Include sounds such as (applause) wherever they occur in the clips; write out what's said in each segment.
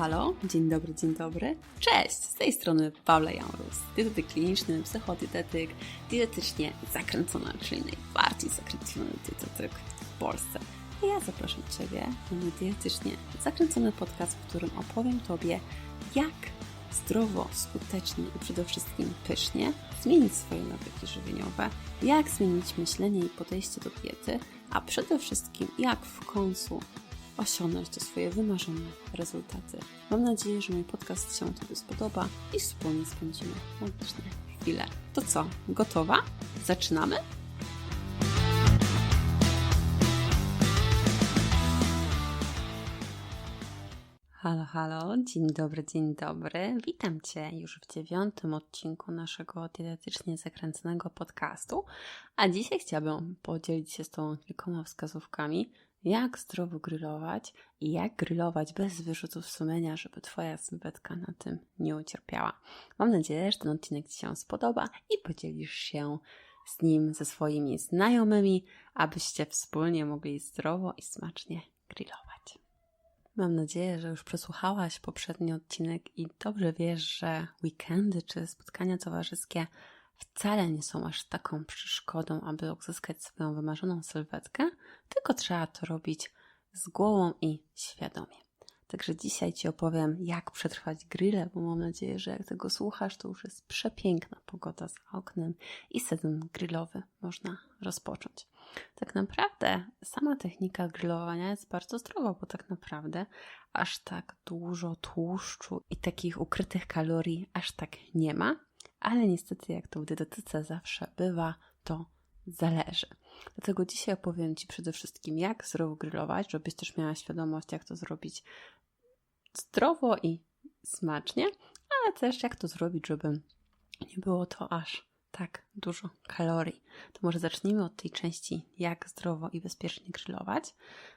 halo, dzień dobry, dzień dobry. Cześć, z tej strony Paula Jaurus, dietetyk kliniczny, psychodietetyk, dietetycznie zakręcona, czyli najbardziej zakręcony dietetyk w Polsce. I ja zapraszam Ciebie na dietetycznie zakręcony podcast, w którym opowiem Tobie, jak zdrowo, skutecznie i przede wszystkim pysznie zmienić swoje nawyki żywieniowe, jak zmienić myślenie i podejście do diety, a przede wszystkim jak w końcu osiągnąć te swoje wymarzone rezultaty. Mam nadzieję, że mój podcast się Tobie spodoba i wspólnie spędzimy magiczne chwile. To co, gotowa? Zaczynamy? Halo, halo, dzień dobry, dzień dobry. Witam Cię już w dziewiątym odcinku naszego dietetycznie zakręconego podcastu. A dzisiaj chciałabym podzielić się z Tobą kilkoma wskazówkami, jak zdrowo grillować i jak grillować bez wyrzutów sumienia, żeby Twoja sylwetka na tym nie ucierpiała. Mam nadzieję, że ten odcinek Ci się spodoba i podzielisz się z nim ze swoimi znajomymi, abyście wspólnie mogli zdrowo i smacznie grillować. Mam nadzieję, że już przesłuchałaś poprzedni odcinek i dobrze wiesz, że weekendy czy spotkania towarzyskie wcale nie są aż taką przeszkodą, aby uzyskać swoją wymarzoną sylwetkę, tylko trzeba to robić z głową i świadomie. Także dzisiaj Ci opowiem, jak przetrwać grille, bo mam nadzieję, że jak tego słuchasz, to już jest przepiękna pogoda za oknem i sezon grillowy można rozpocząć. Tak naprawdę sama technika grillowania jest bardzo zdrowa, bo tak naprawdę aż tak dużo tłuszczu i takich ukrytych kalorii aż tak nie ma, ale niestety jak to w dietetyce zawsze bywa, to zależy. Dlatego dzisiaj opowiem Ci przede wszystkim, jak zdrowo grillować, żebyś też miała świadomość, jak to zrobić zdrowo i smacznie, ale też jak to zrobić, żeby nie było to aż tak dużo kalorii. To może zacznijmy od tej części, jak zdrowo i bezpiecznie grillować,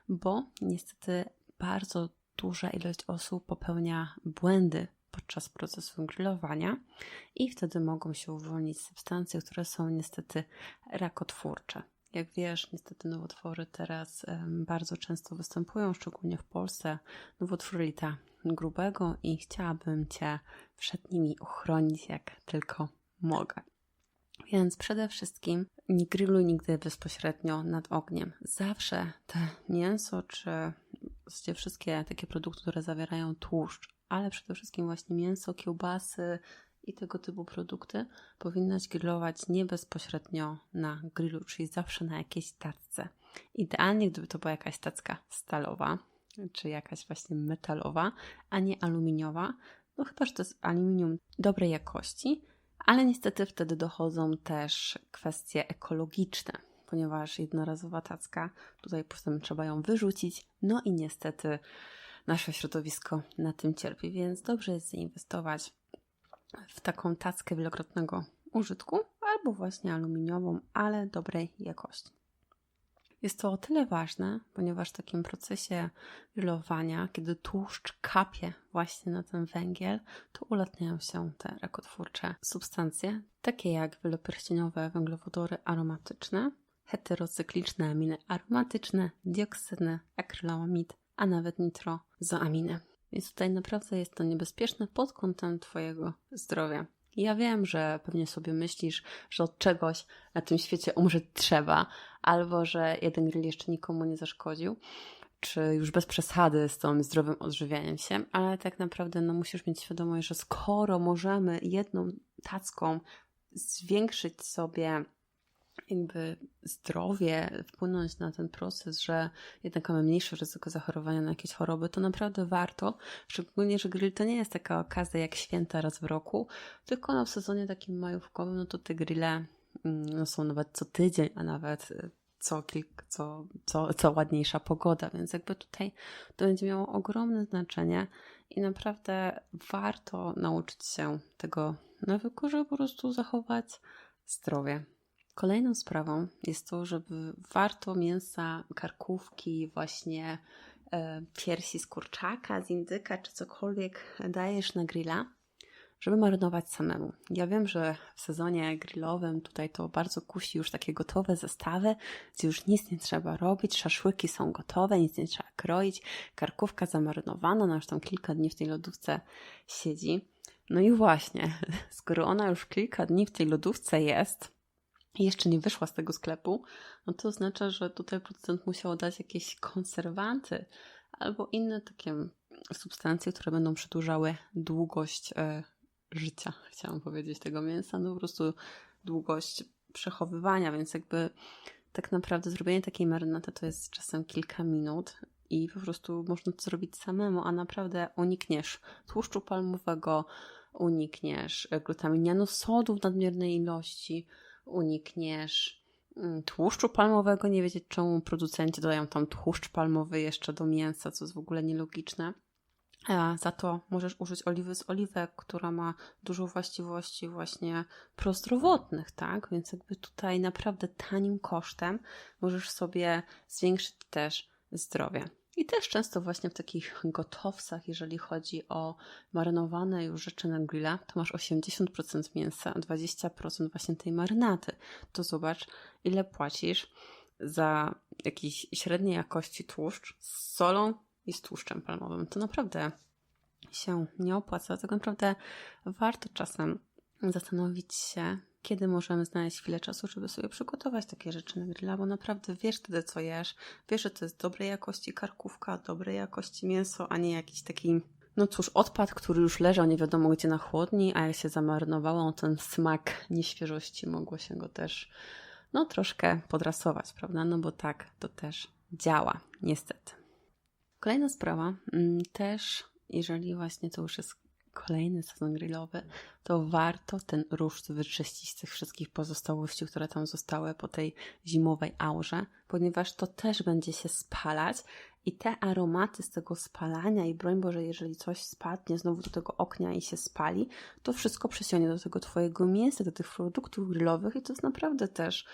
bo niestety bardzo duża ilość osób popełnia błędy podczas procesu grillowania i wtedy mogą się uwolnić substancje, które są niestety rakotwórcze. Jak wiesz, niestety nowotwory teraz bardzo często występują, szczególnie w Polsce, nowotwór lita grubego i chciałabym Cię przed nimi uchronić jak tylko mogę. Więc przede wszystkim nie grilluj nigdy bezpośrednio nad ogniem. Zawsze te mięso, czy wszystkie takie produkty, które zawierają tłuszcz, ale przede wszystkim właśnie mięso, kiełbasy i tego typu produkty powinnaś grillować nie bezpośrednio na grillu, czyli zawsze na jakiejś tacce. Idealnie, gdyby to była jakaś tacka stalowa, czy jakaś właśnie metalowa, a nie aluminiowa. No chyba, że to jest aluminium dobrej jakości, ale niestety wtedy dochodzą też kwestie ekologiczne, ponieważ jednorazowa tacka, tutaj potem trzeba ją wyrzucić, no i niestety nasze środowisko na tym cierpi, więc dobrze jest zainwestować w taką tackę wielokrotnego użytku albo właśnie aluminiową, ale dobrej jakości. Jest to o tyle ważne, ponieważ w takim procesie grillowania, kiedy tłuszcz kapie właśnie na ten węgiel, to ulatniają się te rakotwórcze substancje, takie jak wielopierścieniowe węglowodory aromatyczne, heterocykliczne aminy aromatyczne, dioksyny, akrylamid, a nawet nitrozoaminy. Więc tutaj naprawdę jest to niebezpieczne pod kątem Twojego zdrowia. Ja wiem, że pewnie sobie myślisz, że od czegoś na tym świecie umrzeć trzeba, albo że jeden grill jeszcze nikomu nie zaszkodził, czy już bez przesady z tą zdrowym odżywianiem się, ale tak naprawdę no, musisz mieć świadomość, że skoro możemy jedną tacką zwiększyć sobie jakby zdrowie, wpłynąć na ten proces, że jednak mamy mniejsze ryzyko zachorowania na jakieś choroby, to naprawdę warto. Szczególnie, że grill to nie jest taka okazja jak święta raz w roku, tylko no w sezonie takim majówkowym, no to te grille mm, no, są nawet co tydzień, a nawet y, co, kilk, co, co, co ładniejsza pogoda, więc jakby tutaj to będzie miało ogromne znaczenie i naprawdę warto nauczyć się tego nawyku, żeby po prostu zachować zdrowie. Kolejną sprawą jest to, żeby warto mięsa, karkówki, właśnie e, piersi z kurczaka, z indyka, czy cokolwiek dajesz na grilla, żeby marynować samemu. Ja wiem, że w sezonie grillowym tutaj to bardzo kusi już takie gotowe zestawy, gdzie już nic nie trzeba robić, szaszłyki są gotowe, nic nie trzeba kroić, karkówka zamarynowana, ona już tam kilka dni w tej lodówce siedzi. No i właśnie, (laughs) skoro ona już kilka dni w tej lodówce jest, jeszcze nie wyszła z tego sklepu, no to oznacza, że tutaj producent musiał dać jakieś konserwanty albo inne takie substancje, które będą przedłużały długość e, życia, chciałam powiedzieć, tego mięsa, no po prostu długość przechowywania, więc jakby tak naprawdę zrobienie takiej marynaty to jest czasem kilka minut i po prostu można to zrobić samemu, a naprawdę unikniesz tłuszczu palmowego, unikniesz glutaminianu sodu w nadmiernej ilości, unikniesz mm, tłuszczu palmowego. Nie wiecie, czemu producenci dodają tam tłuszcz palmowy jeszcze do mięsa, co jest w ogóle nielogiczne. A za to możesz użyć oliwy z oliwek, która ma dużo właściwości właśnie prozdrowotnych, tak? Więc jakby tutaj naprawdę tanim kosztem możesz sobie zwiększyć też zdrowie. I też często właśnie w takich gotowcach, jeżeli chodzi o marynowane już rzeczy na grilla, to masz 80% mięsa, a 20% właśnie tej marynaty. To zobacz, ile płacisz za jakiś średniej jakości tłuszcz z solą i z tłuszczem palmowym. To naprawdę się nie opłaca. Tak naprawdę warto czasem zastanowić się, kiedy możemy znaleźć chwilę czasu, żeby sobie przygotować takie rzeczy na grilla, bo naprawdę wiesz wtedy, co jesz. Wiesz, że to jest dobrej jakości karkówka, dobrej jakości mięso, a nie jakiś taki no cóż, odpad, który już leżał nie wiadomo gdzie na chłodni, a jak się zamarynowało, ten smak nieświeżości mogło się go też no troszkę podrasować, prawda? No bo tak to też działa, niestety. Kolejna sprawa, mm, też jeżeli właśnie to już jest kolejny sezon grillowy, to warto ten róż wyczyścić z tych wszystkich pozostałości, które tam zostały po tej zimowej aurze, ponieważ to też będzie się spalać i te aromaty z tego spalania i broń Boże, jeżeli coś spadnie znowu do tego oknia i się spali, to wszystko przesiądzie do tego Twojego mięsa, do tych produktów grillowych i to jest naprawdę też,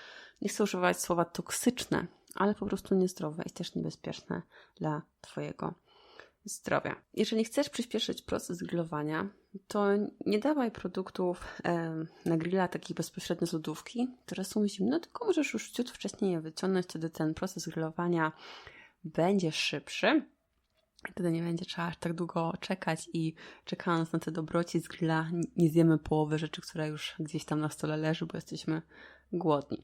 nie chcę używać słowa toksyczne, ale po prostu niezdrowe i też niebezpieczne dla Twojego zdrowia. Jeżeli chcesz przyspieszyć proces grillowania, to nie dawaj produktów e, na grilla takich bezpośrednio z lodówki, które są zimne, tylko możesz już ciut wcześniej je wyciągnąć, wtedy ten proces grillowania będzie szybszy. Wtedy nie będzie trzeba tak długo czekać i czekając na te dobroci z grilla nie zjemy połowy rzeczy, która już gdzieś tam na stole leży, bo jesteśmy głodni.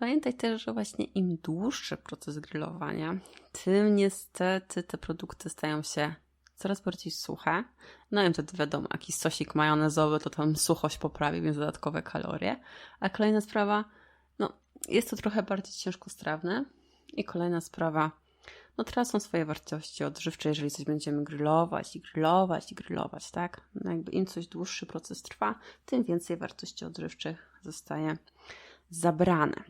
Pamiętaj też, że właśnie im dłuższy proces grillowania, tym niestety te produkty stają się coraz bardziej suche. No i wtedy wiadomo, jakiś sosik majonezowy to tam suchość poprawi, więc dodatkowe kalorie. A kolejna sprawa, no jest to trochę bardziej ciężkostrawne. I kolejna sprawa, no tracą swoje wartości odżywcze, jeżeli coś będziemy grillować i grillować i grillować, tak? No jakby im coś dłuższy proces trwa, tym więcej wartości odżywczych zostaje zabrane.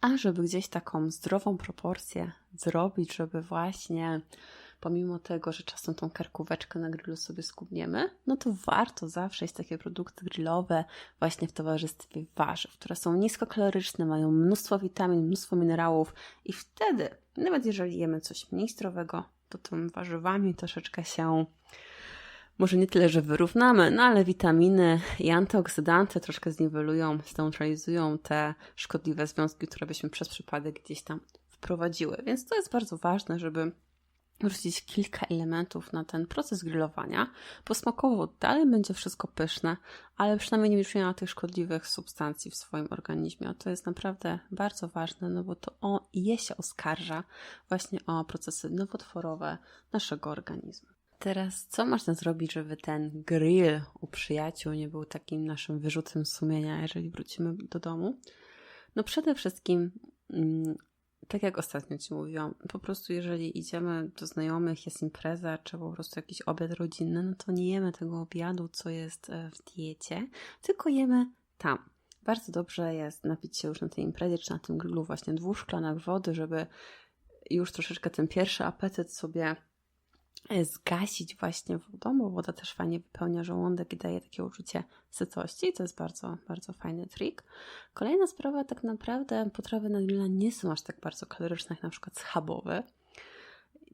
A żeby gdzieś taką zdrową proporcję zrobić, żeby właśnie pomimo tego, że czasem tą karkóweczkę na grillu sobie skubniemy, no to warto zawsze jeść takie produkty grillowe właśnie w towarzystwie warzyw, które są niskokaloryczne, mają mnóstwo witamin, mnóstwo minerałów i wtedy, nawet jeżeli jemy coś mniej zdrowego, to tym warzywami troszeczkę się może nie tyle, że wyrównamy, no ale witaminy i antyoksydanty troszkę zniwelują, zneutralizują te szkodliwe związki, które byśmy przez przypadek gdzieś tam wprowadziły. Więc to jest bardzo ważne, żeby wrzucić kilka elementów na ten proces grillowania, bo smakowo dalej będzie wszystko pyszne, ale przynajmniej nie będziesz miała tych szkodliwych substancji w swoim organizmie. A to jest naprawdę bardzo ważne, no bo to o, je się oskarża właśnie o procesy nowotworowe naszego organizmu. Teraz, co można zrobić, żeby ten grill u przyjaciół nie był takim naszym wyrzutem sumienia, jeżeli wrócimy do domu? No przede wszystkim, mm, tak jak ostatnio Ci mówiłam, po prostu jeżeli idziemy do znajomych, jest impreza, czy po prostu jakiś obiad rodzinny, no to nie jemy tego obiadu, co jest e, w diecie, tylko jemy tam. Bardzo dobrze jest napić się już na tej imprezie, czy na tym grillu właśnie dwóch szklanek wody, żeby już troszeczkę ten pierwszy apetyt sobie zgasić właśnie wodą, bo woda też fajnie wypełnia żołądek i daje takie uczucie sytości. To jest bardzo, bardzo fajny trik. Kolejna sprawa, tak naprawdę potrawy na grilla nie są aż tak bardzo kaloryczne jak na przykład schabowy.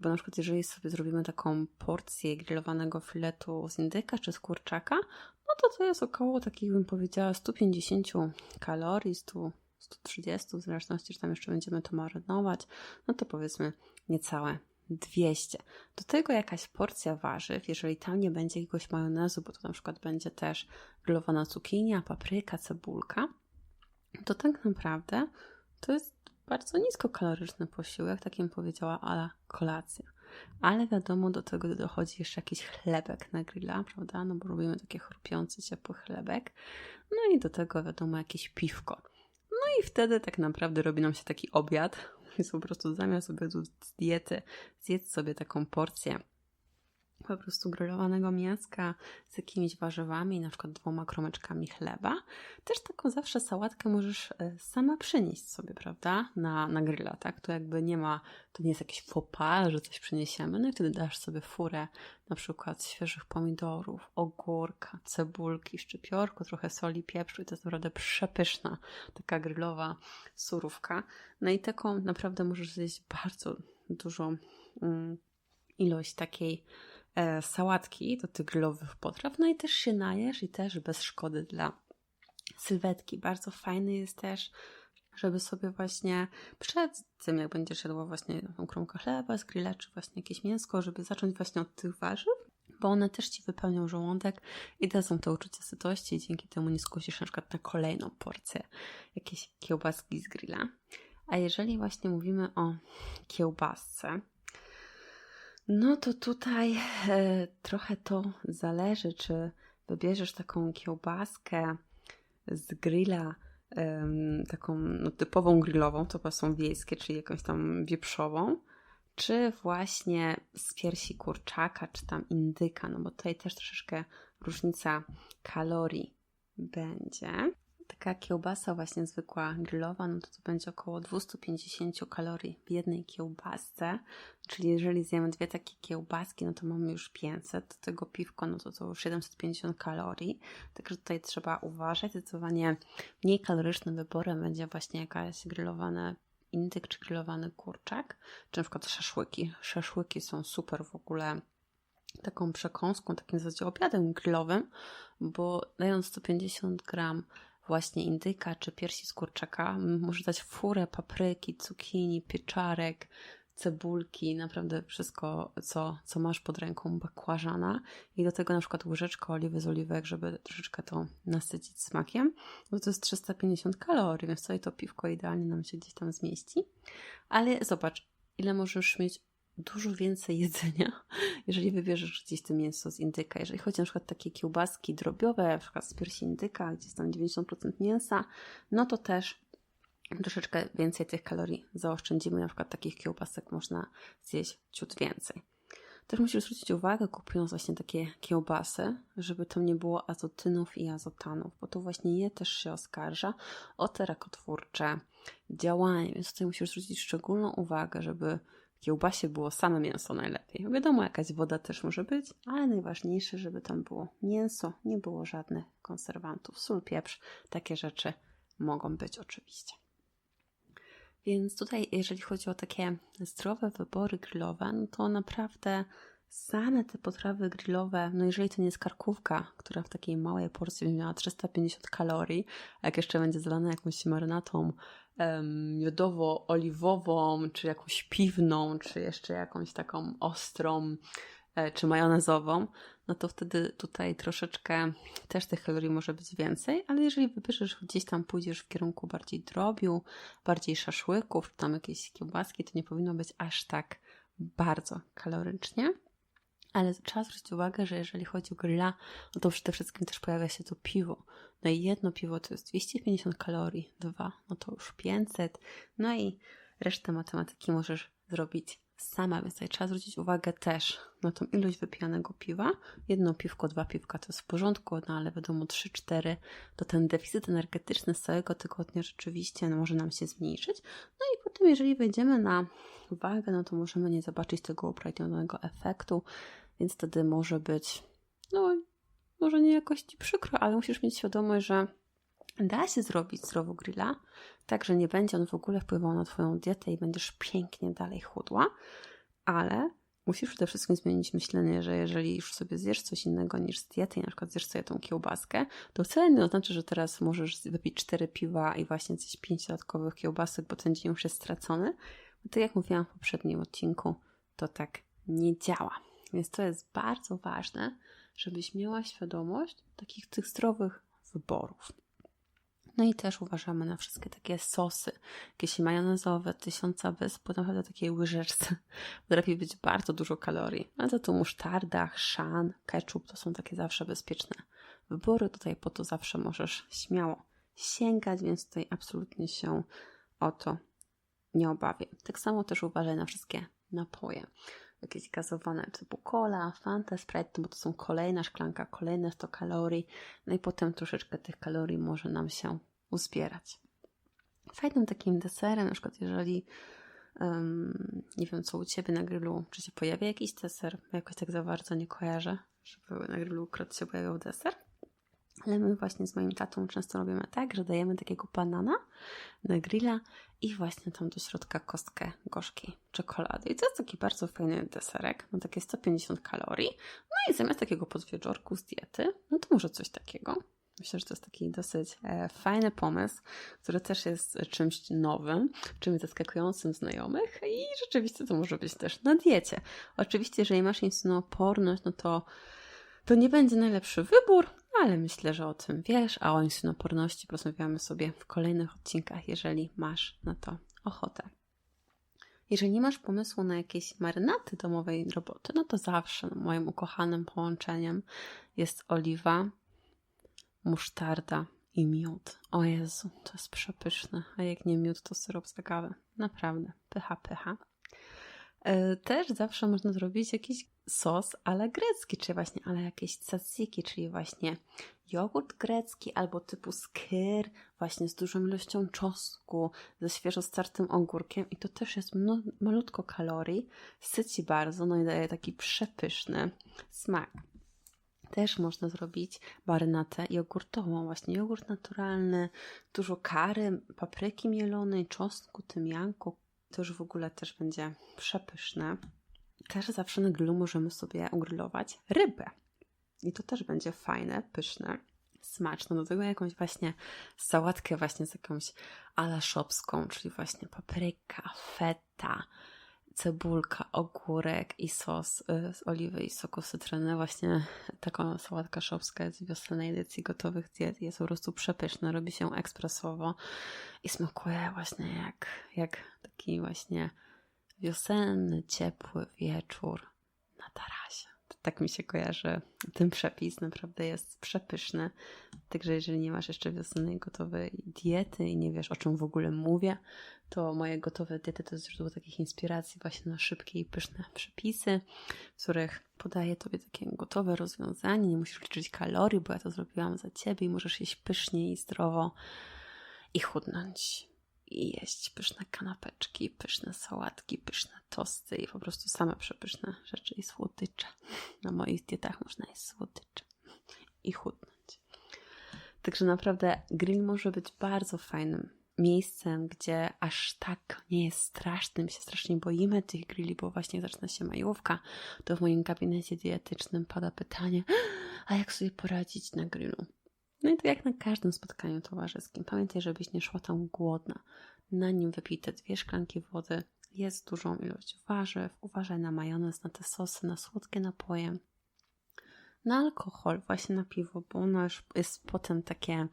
bo na przykład jeżeli sobie zrobimy taką porcję grillowanego filetu z indyka czy z kurczaka, no to to jest około takich bym powiedziała 150 kalorii, 100, 130 w zależności, czy tam jeszcze będziemy to marynować, no to powiedzmy niecałe 200. Do tego jakaś porcja warzyw, jeżeli tam nie będzie jakiegoś majonezu, bo to na przykład będzie też grillowana cukinia, papryka, cebulka, to tak naprawdę to jest bardzo niskokaloryczny posiłek, tak powiedziała, ala kolacja. Ale wiadomo, do tego dochodzi jeszcze jakiś chlebek na grilla, prawda? No bo robimy takie chrupiący, ciepły chlebek. No i do tego wiadomo jakieś piwko. No i wtedy tak naprawdę robi nam się taki obiad. Po prostu zamiast obiadu z diety zjedz sobie taką porcję po prostu grillowanego mięska z jakimiś warzywami, na przykład dwoma kromeczkami chleba. Też taką zawsze sałatkę możesz e, sama przynieść sobie, prawda, na, na grilla, tak? To jakby nie ma, to nie jest jakiś pas, że coś przyniesiemy, no i wtedy dasz sobie furę na przykład świeżych pomidorów, ogórka, cebulki, szczypiorku, trochę soli, pieprzu i to jest naprawdę przepyszna taka grillowa surówka. No i taką naprawdę możesz zjeść bardzo dużą mm, ilość takiej sałatki do tych grillowych potraw, no i też się najesz i też bez szkody dla sylwetki. Bardzo fajny jest też, żeby sobie właśnie przed tym, jak będziesz jadła właśnie tą kromkę chleba z grilla, czy właśnie jakieś mięsko, żeby zacząć właśnie od tych warzyw, bo one też Ci wypełnią żołądek i dadzą to uczucie sytości i dzięki temu nie skusisz na przykład na kolejną porcję jakieś kiełbaski z grilla. A jeżeli właśnie mówimy o kiełbasce, no to tutaj e, trochę to zależy, czy wybierzesz taką kiełbaskę z grilla, taką no, typową grillową, to są wiejskie, czyli jakąś tam wieprzową, czy właśnie z piersi kurczaka, czy tam indyka, no bo tutaj też troszeczkę różnica kalorii będzie taka kiełbasa właśnie zwykła grillowa, no to to będzie około 250 kalorii w jednej kiełbasce, czyli jeżeli zjemy dwie takie kiełbaski, no to mamy już 500, do tego piwko, no to to już 750 kalorii, także tutaj trzeba uważać, zdecydowanie mniej kalorycznym wyborem będzie właśnie jakaś grillowana indyk czy grillowany kurczak, czy na przykład szaszłyki. Szaszłyki są super w ogóle taką przekąską, takim w zasadzie obiadem grillowym, bo dając 150 gram właśnie indyka czy piersi z kurczaka. Może dać furę papryki, cukinii, pieczarek, cebulki, naprawdę wszystko, co, co masz pod ręką, bakłażana i do tego na przykład łyżeczka oliwy z oliwek, żeby troszeczkę to nasycić smakiem, bo to jest 350 kalorii, więc tutaj to piwko idealnie nam się gdzieś tam zmieści. Ale zobacz, ile możesz mieć dużo więcej (laughs) jedzenia, jeżeli wybierzesz gdzieś to mięso z indyka. Jeżeli chodzi na przykład takie kiełbaski drobiowe, na przykład z piersi indyka, gdzie jest tam 90% mięsa, no to też troszeczkę więcej tych kalorii zaoszczędzimy. Na przykład takich kiełbasek można zjeść ciut więcej. Też musisz zwrócić uwagę, kupując właśnie takie kiełbasy, żeby tam nie było azotynów i azotanów, bo to właśnie je też się oskarża o te rakotwórcze działanie, więc tutaj musisz zwrócić szczególną uwagę, żeby w kiełbasie było same mięso najlepiej. Wiadomo, jakaś woda też może być, ale najważniejsze, żeby tam było mięso, nie było żadnych konserwantów, sól, pieprz, takie rzeczy mogą być oczywiście. Więc tutaj, jeżeli chodzi o takie zdrowe wybory grillowe, no to naprawdę same te potrawy grillowe, no jeżeli to nie jest karkówka, która w takiej małej porcji miała 350 kalorii, a jak jeszcze będzie zalana jakąś marynatą miodowo-oliwową, czy jakąś piwną, czy jeszcze jakąś taką ostrą, e, czy majonezową, no to wtedy tutaj troszeczkę też tych kalorii może być więcej, ale jeżeli wybierzesz gdzieś tam, pójdziesz w kierunku bardziej drobiu, bardziej szaszłyków, czy tam jakieś kiełbaski, to nie powinno być aż tak bardzo kalorycznie. Ale trzeba zwrócić uwagę, że jeżeli chodzi o grilla, no to przede wszystkim też pojawia się to piwo. No i jedno piwo to jest 250 kalorii, dwa, no to już 500. No i resztę matematyki możesz zrobić sama, więc tutaj trzeba zwrócić uwagę też na tą ilość wypijanego piwa. Jedno piwko, dwa piwka to jest w porządku, no ale wiadomo trzy, cztery, to ten deficyt energetyczny z całego tygodnia rzeczywiście no, może nam się zmniejszyć. No i potem jeżeli wejdziemy na wagę, no to możemy nie zobaczyć tego upragnionego efektu, więc wtedy może być, no może nie jakoś Ci przykro, ale musisz mieć świadomość, że da się zrobić zdrowo grilla, tak że nie będzie on w ogóle wpływał na Twoją dietę i będziesz pięknie dalej chudła. ale musisz przede wszystkim zmienić myślenie, że jeżeli już sobie zjesz coś innego niż z diety, na przykład zjesz sobie tą kiełbaskę, to wcale nie oznacza, że teraz możesz wypić cztery piwa i właśnie coś pięć dodatkowych kiełbasek, bo ten dzień już jest stracony. Bo tak jak mówiłam w poprzednim odcinku, to tak nie działa. Więc to jest bardzo ważne, żebyś miała świadomość takich tych zdrowych wyborów. No i też uważamy na wszystkie takie sosy, jakieś majonezowe, tysiąca wysp, bo naprawdę takiej łyżeczce (laughs) potrafi być bardzo dużo kalorii. Ale to tu musztarda, chrzan, ketchup to są takie zawsze bezpieczne wybory. Tutaj po to zawsze możesz śmiało sięgać, więc tutaj absolutnie się o to nie obawię. Tak samo też uważaj na wszystkie napoje. Jakieś gazowane typu cola, Fanta, Sprite, bo to są kolejna szklanka, kolejne 100 kalorii. No i potem troszeczkę tych kalorii może nam się uzbierać. Fajnym takim deserem, na przykład jeżeli um, nie wiem co u Ciebie na grillu, czy się pojawia jakiś deser, jakoś tak za bardzo nie kojarzę, żeby na grillu krot się pojawiał deser. Ale my właśnie z moim tatą często robimy tak, że dajemy takiego banana na grilla i właśnie tam do środka kostkę gorzkiej czekolady. I to jest taki bardzo fajny deserek, no takie 150 kalorii. No i zamiast takiego podwieczorku z diety, no to może coś takiego. Myślę, że to jest taki dosyć e, fajny pomysł, który też jest czymś nowym, czymś zaskakującym znajomych i rzeczywiście to może być też na diecie. Oczywiście, jeżeli masz insulinooporność, no to to nie będzie najlepszy wybór, ale myślę, że o tym wiesz, a o insulinooporności porozmawiamy sobie w kolejnych odcinkach, jeżeli masz na to ochotę. Jeżeli nie masz pomysłu na jakieś marynaty domowej roboty, no to zawsze moim ukochanym połączeniem jest oliwa, musztarda i miód. O Jezu, to jest przepyszne. A jak nie miód, to syrop z agawy. Naprawdę, pycha, pycha. E, też zawsze można zrobić jakiś sos ale grecki, czy właśnie ale jakieś tzatziki, czyli właśnie jogurt grecki albo typu skyr, właśnie z dużą ilością czosnku, ze świeżo startym ogórkiem i to też jest malutko kalorii, syci bardzo, no i daje taki przepyszny smak. Też można zrobić marynatę jogurtową, właśnie jogurt naturalny, dużo kary, papryki mielonej, czosnku, tymianku. To już w ogóle też będzie przepyszne. Też zawsze na grillu możemy sobie ugrillować rybę. I to też będzie fajne, pyszne, smaczne. Do tego jakąś właśnie sałatkę właśnie z jakąś alaszopską, czyli właśnie papryka, feta, cebulka, ogórek i sos y, z oliwy i soku cytryny. Właśnie taka sałatka szopska w wiosennej edycji gotowych diet. Jest po prostu przepyszna, robi się ekspresowo i smakuje właśnie jak, jak taki właśnie wiosenny, ciepły wieczór na tarasie. Tak mi się kojarzy. Ten przepis, naprawdę jest przepyszny. Także jeżeli nie masz jeszcze wiosennej gotowej diety i nie wiesz o czym w ogóle mówię, to moje gotowe diety to jest źródło takich inspiracji właśnie na szybkie i pyszne przepisy, w których podaję Tobie takie gotowe rozwiązanie, nie musisz liczyć kalorii, bo ja to zrobiłam za Ciebie i możesz jeść pysznie i zdrowo i chudnąć i jeść pyszne kanapeczki, pyszne sałatki, pyszne tosty i po prostu same przepyszne rzeczy i słodycze. (laughs) Na moich dietach można jeść słodycze i chudnąć. Także naprawdę grill może być bardzo fajnym miejscem, gdzie aż tak nie jest straszny. My się strasznie boimy tych grilli, bo właśnie zaczyna się majówka. To w moim gabinecie dietycznym pada pytanie, a jak sobie poradzić na grillu? No i to jak na każdym spotkaniu towarzyskim. Pamiętaj, żebyś nie szła tam głodna. Na nim wypij te dwie szklanki wody. Jest dużą ilość warzyw. Uważaj na majonez, na te sosy, na słodkie napoje. Na alkohol, właśnie na piwo, bo ono już jest potem takie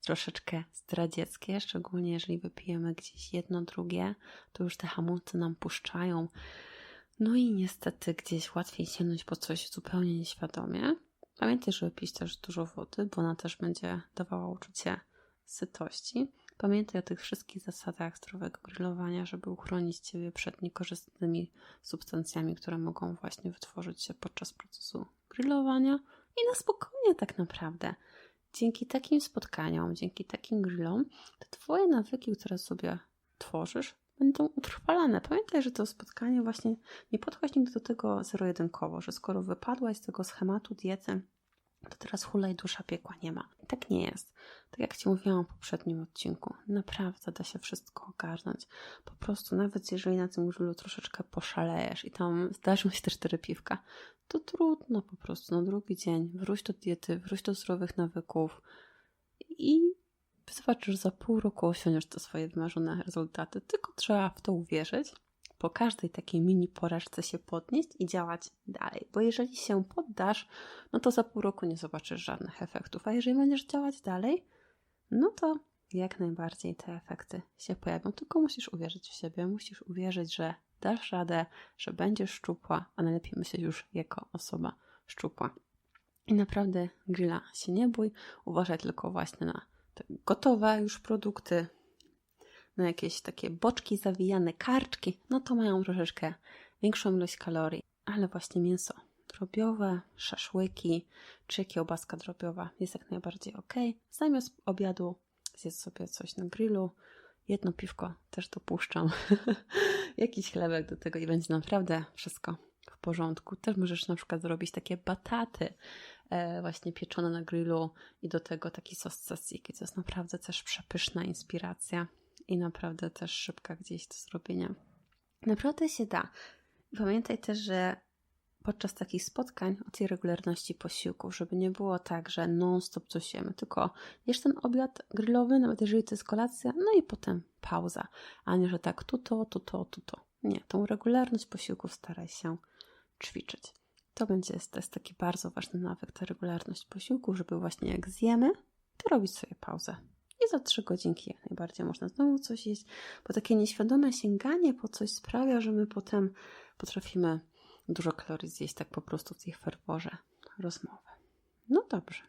troszeczkę zdradzieckie, szczególnie jeżeli wypijemy gdzieś jedno, drugie, to już te hamulce nam puszczają. No i niestety gdzieś łatwiej sięgnąć po coś zupełnie nieświadomie. Pamiętaj, żeby pić też dużo wody, bo ona też będzie dawała uczucie sytości. Pamiętaj o tych wszystkich zasadach zdrowego grillowania, żeby uchronić Ciebie przed niekorzystnymi substancjami, które mogą właśnie wytworzyć się podczas procesu grillowania i na spokojnie tak naprawdę. Dzięki takim spotkaniom, dzięki takim grillom, te Twoje nawyki, które sobie tworzysz, będą utrwalane. Pamiętaj, że to spotkanie właśnie nie podchodź nigdy do tego zero-jedynkowo, że skoro wypadłaś z tego schematu diety, to teraz hulaj dusza piekła nie ma. Tak nie jest. Tak jak Ci mówiłam w poprzednim odcinku, naprawdę da się wszystko ogarnąć. Po prostu, nawet jeżeli na tym grillu troszeczkę poszalejesz i tam zdarzą się te cztery piwka, to trudno po prostu. Na drugi dzień wróć do diety, wróć do zdrowych nawyków i zobaczysz, za pół roku osiągniesz te swoje wymarzone rezultaty. Tylko trzeba w to uwierzyć po każdej takiej mini porażce się podnieść i działać dalej. Bo jeżeli się poddasz, no to za pół roku nie zobaczysz żadnych efektów. A jeżeli będziesz działać dalej, no to jak najbardziej te efekty się pojawią. Tylko musisz uwierzyć w siebie, musisz uwierzyć, że dasz radę, że będziesz szczupła, a najlepiej myśleć już jako osoba szczupła. I naprawdę grilla się nie bój, uważaj tylko właśnie na gotowe już produkty, na jakieś takie boczki zawijane, karczki, no to mają troszeczkę większą ilość kalorii, ale właśnie mięso drobiowe, szaszłyki czy kiełbaska drobiowa jest jak najbardziej ok. Zamiast obiadu zjedz sobie coś na grillu, jedno piwko też dopuszczam, (laughs) jakiś chlebek do tego i będzie naprawdę wszystko w porządku. Też możesz na przykład zrobić takie bataty właśnie pieczone na grillu i do tego taki sos tzatziki. To jest naprawdę też przepyszna inspiracja i naprawdę też szybka gdzieś do zrobienia. Naprawdę się da. Pamiętaj też, że podczas takich spotkań o tej regularności posiłków, żeby nie było tak, że non-stop coś jemy, tylko jesz ten obiad grillowy, nawet jeżeli to jest kolacja, no i potem pauza, a nie, że tak tu to, tu to, tu to. Nie, tą regularność posiłków staraj się ćwiczyć. To będzie to jest taki bardzo ważny nawyk, ta regularność posiłków, żeby właśnie jak zjemy, to robić sobie pauzę. I za trzy godzinki jak najbardziej można znowu coś jeść, bo takie nieświadome sięganie po coś sprawia, że my potem potrafimy dużo kalorii zjeść tak po prostu w tej ferworze rozmowy. No dobrze.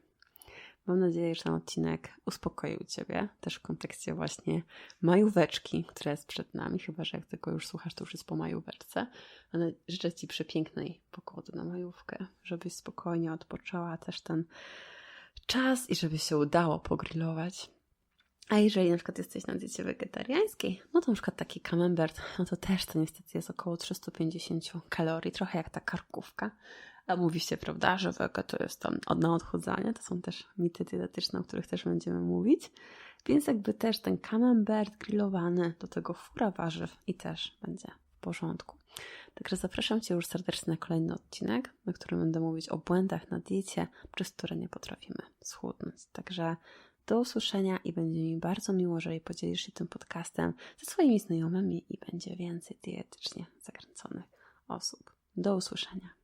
Mam nadzieję, że ten odcinek uspokoił Ciebie, też w kontekście właśnie majóweczki, która jest przed nami, chyba że jak tego już słuchasz, to już jest po majóweczce. Ale życzę Ci przepięknej pogody na majówkę, żebyś spokojnie odpoczęła też ten czas i żeby się udało pogrillować. A jeżeli na przykład jesteś na diecie wegetariańskiej, no to na przykład taki camembert, no to też to niestety jest około 350 kalorii, trochę jak ta karkówka. A mówi się, prawda, że wege to jest tam na odchudzanie, to są też mity dietetyczne, o których też będziemy mówić. Więc jakby też ten camembert grillowany, do tego fura warzyw i też będzie w porządku. Także zapraszam Cię już serdecznie na kolejny odcinek, na którym będę mówić o błędach na diecie, przez które nie potrafimy schudnąć. Także do usłyszenia i będzie mi bardzo miło, jeżeli podzielisz się tym podcastem ze swoimi znajomymi i będzie więcej dietetycznie zakręconych osób. Do usłyszenia.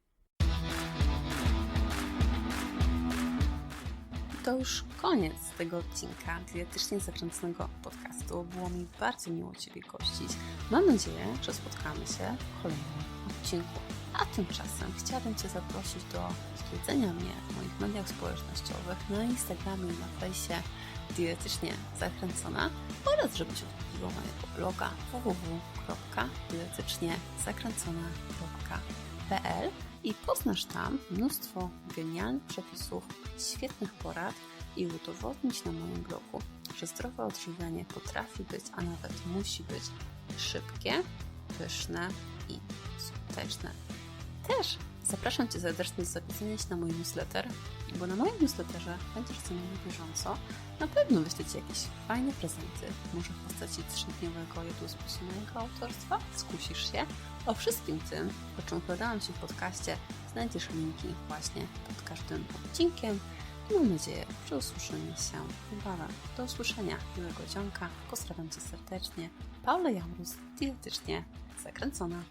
To już koniec tego odcinka dietetycznie zakręconego podcastu. Było mi bardzo miło Ciebie gościć. Mam nadzieję, że spotkamy się w kolejnym odcinku. A tymczasem chciałabym Cię zaprosić do śledzenia mnie w moich mediach społecznościowych na Instagramie i na fejsie dietetycznie zakręcona oraz żebyś odwiedziła mojego bloga www.dietetycznie-zakręcona.pl i poznasz tam mnóstwo genialnych przepisów, świetnych porad i udowodnić na moim blogu, że zdrowe odżywianie potrafi być, a nawet musi być szybkie, pyszne i skuteczne. Też zapraszam Cię serdecznie do zapisania się na mój newsletter, bo na moim newsletterze będziesz co na bieżąco. Na pewno wyślę Ci jakieś fajne prezenty, może w postaci trzydniowego jadłospisu mojego autorstwa. Skusisz się. O wszystkim tym, o czym opowiadałam Ci w podcaście, znajdziesz linki właśnie pod każdym odcinkiem. Mam nadzieję, że usłyszymy się niebawem. Do usłyszenia, miłego dzionka. Pozdrawiam Cię serdecznie. Paula Jamrus, dietetycznie zakręcona.